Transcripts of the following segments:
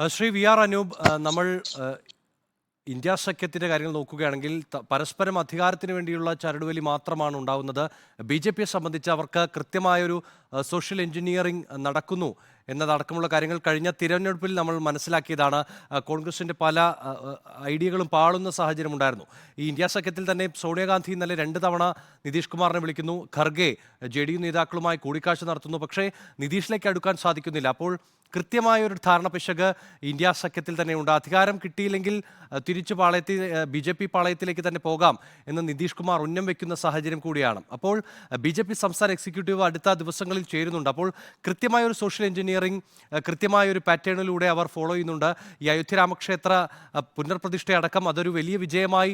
Shri V R Anoop നമ്മൾ India സഖ്യത്തിന്റെ കാര്യങ്ങൾ നോക്കുകയാണെങ്കിൽ പരസ്പരം അധികാരത്തിന് വേണ്ടിയുള്ള ചരടുവലി മാത്രമാണ് ഉണ്ടാവുന്നത്. ബി ജെ പിയെ സംബന്ധിച്ച് അവർക്ക് കൃത്യമായൊരു സോഷ്യൽ എഞ്ചിനീയറിംഗ് നടക്കുന്നു എന്നതടക്കമുള്ള കാര്യങ്ങൾ കഴിഞ്ഞ തിരഞ്ഞെടുപ്പിൽ നമ്മൾ മനസ്സിലാക്കിയതാണ്. കോൺഗ്രസിന്റെ പല ഐഡിയകളും പാളുന്ന സാഹചര്യം ഉണ്ടായിരുന്നു. ഈ ഇന്ത്യ സഖ്യത്തിൽ തന്നെ സോണിയാഗാന്ധി ഇന്നലെ രണ്ട് തവണ നിതീഷ് കുമാറിനെ വിളിക്കുന്നു. ഖർഗെ ജെ ഡി യു നേതാക്കളുമായി കൂടിക്കാഴ്ച നടത്തുന്നു. പക്ഷേ നിതീഷിലേക്ക് അടുക്കാൻ സാധിക്കുന്നില്ല. അപ്പോൾ കൃത്യമായ ഒരു ധാരണ പിശക് ഇന്ത്യ സഖ്യത്തിൽ തന്നെ തന്നെയുണ്ട് അധികാരം കിട്ടിയില്ലെങ്കിൽ തിരിച്ചു പാളയത്തിൽ ബി ജെ പി പാളയത്തിലേക്ക് തന്നെ പോകാം എന്ന് നിതീഷ് കുമാർ ഉന്നം വയ്ക്കുന്ന സാഹചര്യം കൂടിയാണ്. അപ്പോൾ ബി ജെ പി സംസ്ഥാന എക്സിക്യൂട്ടീവ് അടുത്ത ദിവസങ്ങളിൽ ചേരുന്നുണ്ട്. അപ്പോൾ കൃത്യമായ ഒരു സോഷ്യൽ എഞ്ചിനീയറിംഗ് കൃത്യമായ ഒരു പാറ്റേണിലൂടെ അവർ ഫോളോ ചെയ്യുന്നുണ്ട്. ഈ അയോധ്യ രാമക്ഷേത്ര പുനർപ്രതിഷ്ഠയടക്കം അതൊരു വലിയ വിജയമായി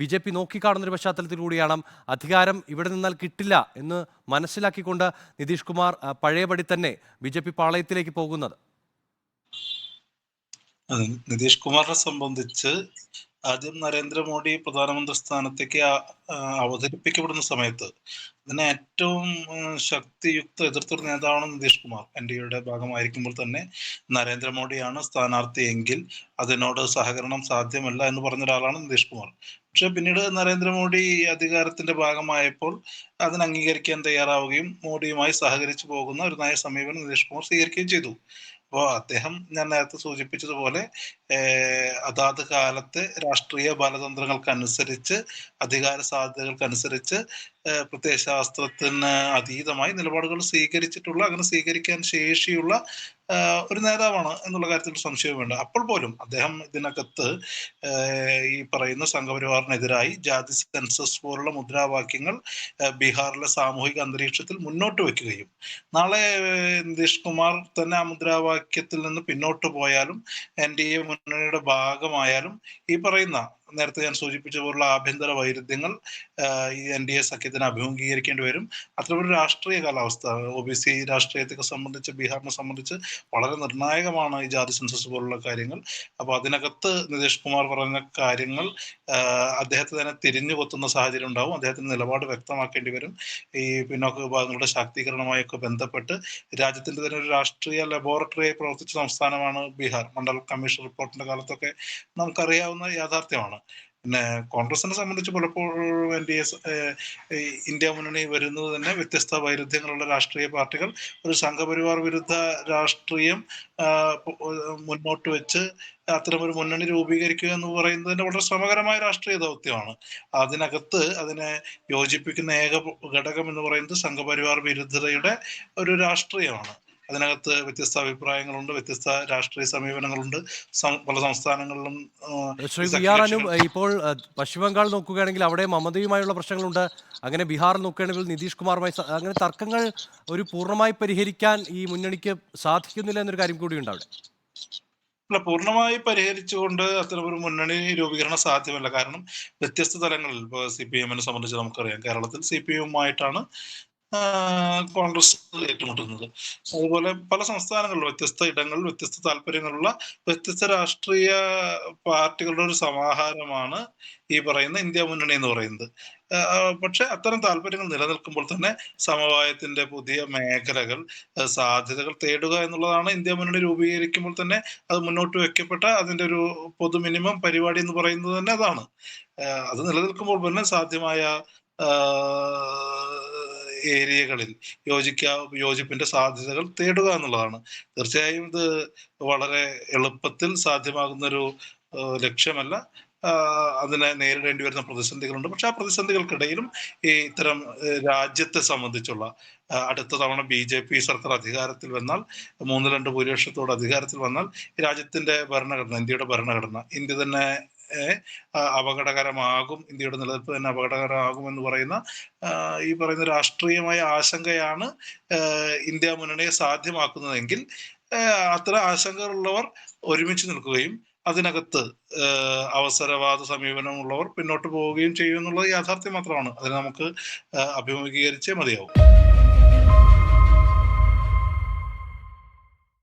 ബി ജെ പി നോക്കിക്കാണുന്നൊരു പശ്ചാത്തലത്തിലൂടെയാണ്. അധികാരം ഇവിടെ നിന്നാൽ കിട്ടില്ല എന്ന് മനസ്സിലാക്കിക്കൊണ്ട് നിതീഷ് കുമാർ പഴയപടി തന്നെ ബി ജെ പി പാളയത്തിലേക്ക് പോകുന്നത്. നിതീഷ് കുമാറിനെ സംബന്ധിച്ച് ആദ്യം നരേന്ദ്രമോദി പ്രധാനമന്ത്രി സ്ഥാനത്തേക്ക് അവതരിപ്പിക്കപ്പെടുന്ന സമയത്ത് അതിനെ ഏറ്റവും ശക്തിയുക്ത എതിർത്തൊരു നേതാവാണ് നിതീഷ് കുമാർ. എൻ ഡി എയുടെ ഭാഗമായിരിക്കുമ്പോൾ തന്നെ നരേന്ദ്രമോദിയാണ് സ്ഥാനാർത്ഥി എങ്കിൽ അതിനോട് സഹകരണം സാധ്യമല്ല എന്ന് പറഞ്ഞ ഒരാളാണ് നിതീഷ് കുമാർ. പക്ഷെ പിന്നീട് നരേന്ദ്രമോദി അധികാരത്തിന്റെ ഭാഗമായപ്പോൾ അതിന് അംഗീകരിക്കാൻ തയ്യാറാവുകയും മോഡിയുമായി സഹകരിച്ചു പോകുന്ന ഒരു നയ സമീപനം നിതീഷ് കുമാർ സ്വീകരിക്കുകയും ചെയ്തു. അപ്പോൾ അദ്ദേഹം ഞാൻ നേരത്തെ സൂചിപ്പിച്ചതുപോലെ അതാത് കാലത്ത് രാഷ്ട്രീയ ബലതന്ത്രങ്ങൾക്കനുസരിച്ച് അധികാര സാധ്യതകൾക്കനുസരിച്ച് പ്രത്യയശാസ്ത്രത്തിന് അതീതമായി നിലപാടുകൾ സ്വീകരിച്ചിട്ടുള്ള അങ്ങനെ സ്വീകരിക്കാൻ ശേഷിയുള്ള ഒരു നേതാവാണ് എന്നുള്ള കാര്യത്തിൽ സംശയം വേണ്ട അപ്പോൾ പോലും അദ്ദേഹം ഇതിനകത്ത് ഈ പറയുന്ന സംഘപരിവാറിനെതിരായി ജാതി സെൻസസ് പോലുള്ള മുദ്രാവാക്യങ്ങൾ ബീഹാറിലെ സാമൂഹിക അന്തരീക്ഷത്തിൽ മുന്നോട്ട് വെക്കുകയും നാളെ നിതീഷ് കുമാർ തന്നെ ആ മുദ്രാവാക്യത്തിൽ നിന്ന് പിന്നോട്ട് പോയാലും എൻ ഡി എ മുന്നണിയുടെ ഭാഗമായാലും ഈ പറയുന്ന നേരത്തെ ഞാൻ സൂചിപ്പിച്ച പോലുള്ള ആഭ്യന്തര വൈരുദ്ധ്യങ്ങൾ ഈ എൻ ഡി എ സഖ്യത്തിന് അഭിമുഖീകരിക്കേണ്ടി വരും. അത്തരമൊരു രാഷ്ട്രീയ കാലാവസ്ഥ ഒ ബി സി രാഷ്ട്രീയത്തെ സംബന്ധിച്ച് ബീഹാറിനെ സംബന്ധിച്ച് വളരെ നിർണായകമാണ് ഈ ജാതി സെൻസസ് പോലുള്ള കാര്യങ്ങൾ. അപ്പോൾ അതിനകത്ത് നിതീഷ് കുമാർ പറഞ്ഞ കാര്യങ്ങൾ അദ്ദേഹത്തെ തന്നെ തിരിഞ്ഞു കൊത്തുന്ന സാഹചര്യം ഉണ്ടാവും. അദ്ദേഹത്തിന് നിലപാട് വ്യക്തമാക്കേണ്ടി വരും. ഈ പിന്നോക്ക വിഭാഗങ്ങളുടെ ശാക്തീകരണവുമായൊക്കെ ബന്ധപ്പെട്ട് രാജ്യത്തിന്റെ തന്നെ ഒരു രാഷ്ട്രീയ ലബോറട്ടറിയായി പ്രവർത്തിച്ച സംസ്ഥാനമാണ് ബീഹാർ. മണ്ഡൽ കമ്മീഷൻ റിപ്പോർട്ടിന്റെ കാലത്തൊക്കെ നമുക്കറിയാവുന്ന യാഥാർത്ഥ്യമാണ്. പിന്നെ കോൺഗ്രസിനെ സംബന്ധിച്ച് പലപ്പോഴും എൻ ഡി എ ഇന്ത്യ മുന്നണി വരുന്നത് തന്നെ വ്യത്യസ്ത വൈരുദ്ധ്യങ്ങളുള്ള രാഷ്ട്രീയ പാർട്ടികൾ. ഒരു സംഘപരിവാർ വിരുദ്ധ രാഷ്ട്രീയം മുന്നോട്ട് വെച്ച് അത്തരമൊരു മുന്നണി രൂപീകരിക്കുക എന്ന് പറയുന്നത് തന്നെ വളരെ ശ്രമകരമായ രാഷ്ട്രീയ ദൗത്യമാണ്. അതിനകത്ത് അതിനെ യോജിപ്പിക്കുന്ന ഏക ഘടകം എന്ന് പറയുന്നത് സംഘപരിവാർ വിരുദ്ധതയുടെ ഒരു രാഷ്ട്രീയമാണ്. അതിനകത്ത് വ്യത്യസ്ത അഭിപ്രായങ്ങളുണ്ട് വ്യത്യസ്ത രാഷ്ട്രീയ സമീപനങ്ങളുണ്ട്. പല സംസ്ഥാനങ്ങളിലും ആ, ശ്രീ വി ആർ അനൂപ് ഇപ്പോൾ പശ്ചിമ ബംഗാൾ നോക്കുകയാണെങ്കിൽ അവിടെ മമതയുമായുള്ള പ്രശ്നങ്ങളുണ്ട്. അങ്ങനെ ബീഹാറിൽ നോക്കുകയാണെങ്കിൽ നിതീഷ് കുമാറുമായി അങ്ങനെ തർക്കങ്ങൾ ഒരു പൂർണമായി പരിഹരിക്കാൻ ഈ മുന്നണിക്ക് സാധിക്കുന്നില്ല എന്നൊരു കാര്യം കൂടിയുണ്ട് അവിടെ. അല്ല പൂർണമായി പരിഹരിച്ചുകൊണ്ട് അത്തരമൊരു മുന്നണി രൂപീകരണം സാധ്യമല്ല. കാരണം വ്യത്യസ്ത തലങ്ങളിൽ ഇപ്പോൾ സി പി എമ്മിനെ സംബന്ധിച്ച് നമുക്കറിയാം. കേരളത്തിൽ സി പി എമ്മുമായിട്ടാണ് കോൺഗ്രസ് ഏറ്റുമുട്ടുന്നത്. അതുപോലെ പല സംസ്ഥാനങ്ങളിലും വ്യത്യസ്ത ഇടങ്ങളിൽ വ്യത്യസ്ത താല്പര്യങ്ങളുള്ള വ്യത്യസ്ത രാഷ്ട്രീയ പാർട്ടികളുടെ ഒരു സമാഹാരമാണ് ഈ പറയുന്ന ഇന്ത്യ മുന്നണി എന്ന് പറയുന്നത്. പക്ഷെ അത്തരം താല്പര്യങ്ങൾ നിലനിൽക്കുമ്പോൾ തന്നെ സമവായത്തിന്റെ പുതിയ മേഖലകൾ സാധ്യതകൾ തേടുക എന്നുള്ളതാണ് ഇന്ത്യ മുന്നണി രൂപീകരിക്കുമ്പോൾ തന്നെ അത് മുന്നോട്ട് വെക്കപ്പെട്ട അതിന്റെ ഒരു പൊതു മിനിമം പരിപാടി എന്ന് പറയുന്നത് തന്നെ അതാണ്. അത് നിലനിൽക്കുമ്പോൾ തന്നെ സാധ്യമായ ഏരിയകളിൽ യോജിക്കാ യോജിപ്പിന്റെ സാധ്യതകൾ തേടുക എന്നുള്ളതാണ്. തീർച്ചയായും ഇത് വളരെ എളുപ്പത്തിൽ സാധ്യമാകുന്ന ഒരു ലക്ഷ്യമല്ല. അതിനെ നേരിടേണ്ടി വരുന്ന പ്രതിസന്ധികളുണ്ട്. പക്ഷെ ആ പ്രതിസന്ധികൾക്കിടയിലും ഈ ഇത്തരം രാജ്യത്തെ സംബന്ധിച്ചുള്ള അടുത്ത തവണ ബി ജെ പി സർക്കാർ അധികാരത്തിൽ വന്നാൽ മൂന്ന് രണ്ട് ഭൂരിപക്ഷത്തോട് അധികാരത്തിൽ വന്നാൽ രാജ്യത്തിന്റെ ഭരണഘടന ഇന്ത്യയുടെ ഭരണഘടന ഇന്ത്യ തന്നെ അപകടകരമാകും. ഇന്ത്യയുടെ നിലനിൽപ്പ് തന്നെ അപകടകരമാകും എന്ന് പറയുന്ന ഈ പറയുന്ന രാഷ്ട്രീയമായ ആശങ്കയാണ് ഇന്ത്യ മുന്നണിയെ സാധ്യമാക്കുന്നതെങ്കിൽ അത്തരം ആശങ്കകളുള്ളവർ ഒരുമിച്ച് നിൽക്കുകയും അതിനകത്ത് അവസരവാദ സമീപനമുള്ളവർ പിന്നോട്ട് പോവുകയും ചെയ്യുമെന്നുള്ളത് യാഥാർത്ഥ്യം മാത്രമാണ്. അതിനെ നമുക്ക് അഭിമുഖീകരിച്ചേ മതിയാവും.